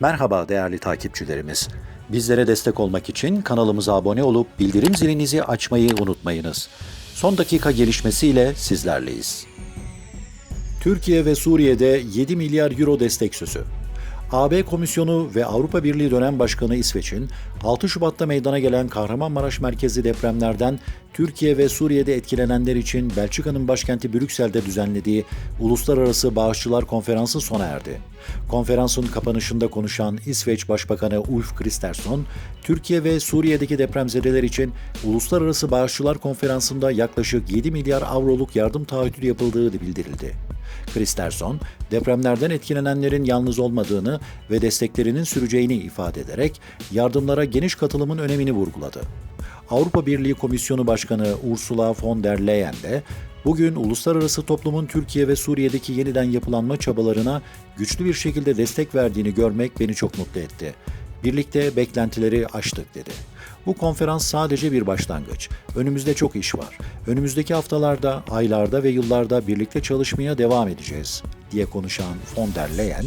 Merhaba değerli takipçilerimiz. Bizlere destek olmak için kanalımıza abone olup bildirim zilinizi açmayı unutmayınız. Son dakika gelişmesiyle sizlerleyiz. Türkiye ve Suriye'de 7 milyar euro destek sözü. AB Komisyonu ve Avrupa Birliği dönem başkanı İsveç'in 6 Şubat'ta meydana gelen Kahramanmaraş merkezli depremlerden Türkiye ve Suriye'de etkilenenler için Belçika'nın başkenti Brüksel'de düzenlediği Uluslararası Bağışçılar Konferansı sona erdi. Konferansın kapanışında konuşan İsveç Başbakanı Ulf Kristersson, Türkiye ve Suriye'deki depremzedeler için Uluslararası Bağışçılar Konferansı'nda yaklaşık 7 milyar avroluk yardım taahhütü yapıldığı bildirildi. Kristersson, depremlerden etkilenenlerin yalnız olmadığını ve desteklerinin süreceğini ifade ederek yardımlara geniş katılımın önemini vurguladı. Avrupa Birliği Komisyonu Başkanı Ursula von der Leyen de bugün uluslararası toplumun Türkiye ve Suriye'deki yeniden yapılanma çabalarına güçlü bir şekilde destek verdiğini görmek beni çok mutlu etti. Birlikte beklentileri aştık dedi. Bu konferans sadece bir başlangıç. Önümüzde çok iş var. Önümüzdeki haftalarda, aylarda ve yıllarda birlikte çalışmaya devam edeceğiz diye konuşan von der Leyen,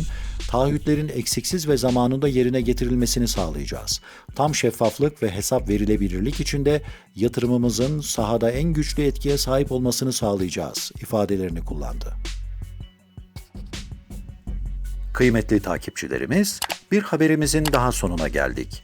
taahhütlerin eksiksiz ve zamanında yerine getirilmesini sağlayacağız. Tam şeffaflık ve hesap verilebilirlik içinde yatırımımızın sahada en güçlü etkiye sahip olmasını sağlayacağız ifadelerini kullandı. Kıymetli takipçilerimiz, bir haberimizin daha sonuna geldik.